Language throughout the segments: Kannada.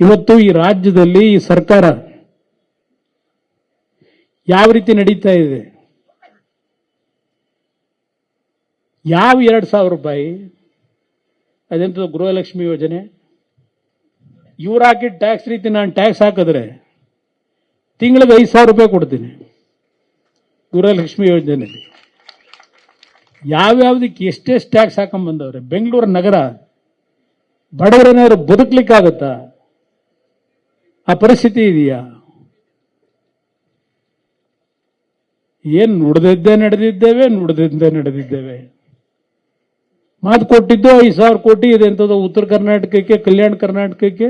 ಇವತ್ತು ಈ ರಾಜ್ಯದಲ್ಲಿ ಈ ಸರ್ಕಾರ ಯಾವ ರೀತಿ ನಡೀತಾ ಇದೆ? ಯಾವ ಎರಡು ಸಾವಿರ ರೂಪಾಯಿ? ಅದೆಂತ ಗೃಹಲಕ್ಷ್ಮಿ ಯೋಜನೆ. ಇವ್ರು ಹಾಕಿದ ಟ್ಯಾಕ್ಸ್ ರೀತಿ ನಾನು ಟ್ಯಾಕ್ಸ್ ಹಾಕಿದ್ರೆ ತಿಂಗಳಿಗೆ ಐದು ಸಾವಿರ ರೂಪಾಯಿ ಕೊಡ್ತೀನಿ ಗೃಹಲಕ್ಷ್ಮಿ ಯೋಜನೆಯಲ್ಲಿ. ಯಾವ್ಯಾವ್ದಕ್ಕೆ ಎಷ್ಟೆಷ್ಟು ಟ್ಯಾಕ್ಸ್ ಹಾಕೊಂಡ್ಬಂದವ್ರೆ ಬೆಂಗಳೂರು ನಗರ ಬಡವರೇನಾದ್ರು ಬದುಕಲಿಕ್ಕಾಗತ್ತಾ? ಆ ಪರಿಸ್ಥಿತಿ ಇದೆಯಾ? ಏನು ನುಡ್ದಿದ್ದೇ ನಡೆದಿದ್ದೇವೆ ನುಡ್ದಿದ್ದೇ ನಡೆದಿದ್ದೇವೆ. ಮಾತು ಕೊಟ್ಟಿದ್ದು ಐದು ಸಾವಿರ ಕೋಟಿ ಇದೆ ಅಂತದ ಉತ್ತರ ಕರ್ನಾಟಕಕ್ಕೆ, ಕಲ್ಯಾಣ ಕರ್ನಾಟಕಕ್ಕೆ?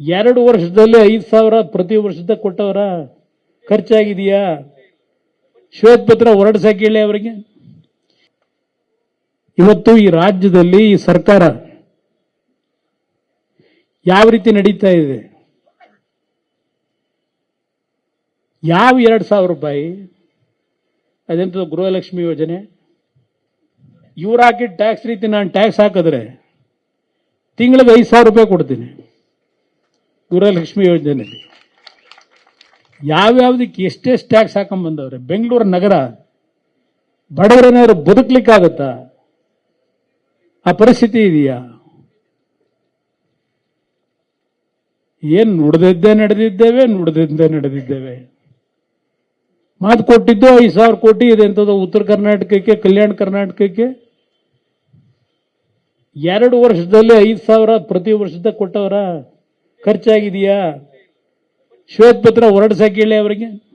ಎರಡು ವರ್ಷದಲ್ಲಿ ಐದು ಸಾವಿರ ಪ್ರತಿ ವರ್ಷದ ಕೊಟ್ಟವರ ಖರ್ಚಾಗಿದೆಯಾ? ಶ್ವೇತಪತ್ರ ಹೊರಡಿಸಕ್ಕೆ ಹೇಳಿ ಅವರಿಗೆ. ಇವತ್ತು ಈ ರಾಜ್ಯದಲ್ಲಿ ಈ ಸರ್ಕಾರ ಯಾವ ರೀತಿ ನಡೀತಾ ಇದೆ? ಯಾವ ಎರಡು ಸಾವಿರ ರೂಪಾಯಿ? ಅದೆಂತ ಗೃಹಲಕ್ಷ್ಮಿ ಯೋಜನೆ? ಇವ್ರು ಹಾಕಿದ ಟ್ಯಾಕ್ಸ್ ರೀತಿ ನಾನು ಟ್ಯಾಕ್ಸ್ ಹಾಕಿದ್ರೆ ತಿಂಗಳಿಗೆ ಐದು ಸಾವಿರ ರೂಪಾಯಿ ಕೊಡ್ತೀನಿ ಗೃಹಲಕ್ಷ್ಮಿ ಯೋಜನೆಯಲ್ಲಿ. ಯಾವ್ಯಾವ್ದಕ್ಕೆ ಎಷ್ಟೆಷ್ಟು ಟ್ಯಾಕ್ಸ್ ಹಾಕೊಂಬಂದವ್ರೆ? ಬೆಂಗಳೂರು ನಗರ ಬಡವರೇನಾದ್ರು ಬದುಕಲಿಕ್ಕಾಗತ್ತಾ? ಆ ಪರಿಸ್ಥಿತಿ ಇದೆಯಾ? ಏನ್ ನುಡ್ದಿದ್ದೇ ನಡೆದಿದ್ದೇವೆ ನುಡ್ದಿದ್ದೇ ನಡೆದಿದ್ದೇವೆ. ಮಾತು ಕೊಟ್ಟಿದ್ದು ಐದು ಸಾವಿರ ಕೋಟಿ, ಇದೆ ಅಂತದ ಉತ್ತರ ಕರ್ನಾಟಕಕ್ಕೆ, ಕಲ್ಯಾಣ ಕರ್ನಾಟಕಕ್ಕೆ? ಎರಡು ವರ್ಷದಲ್ಲಿ ಐದು ಸಾವಿರ ಪ್ರತಿ ವರ್ಷದ ಕೊಟ್ಟವರ ಖರ್ಚಾಗಿದೆಯಾ? ಶ್ವೇತಪತ್ರ ಹೊರಡಿಸಕ್ಕೆ ಹೇಳಿ ಅವರಿಗೆ.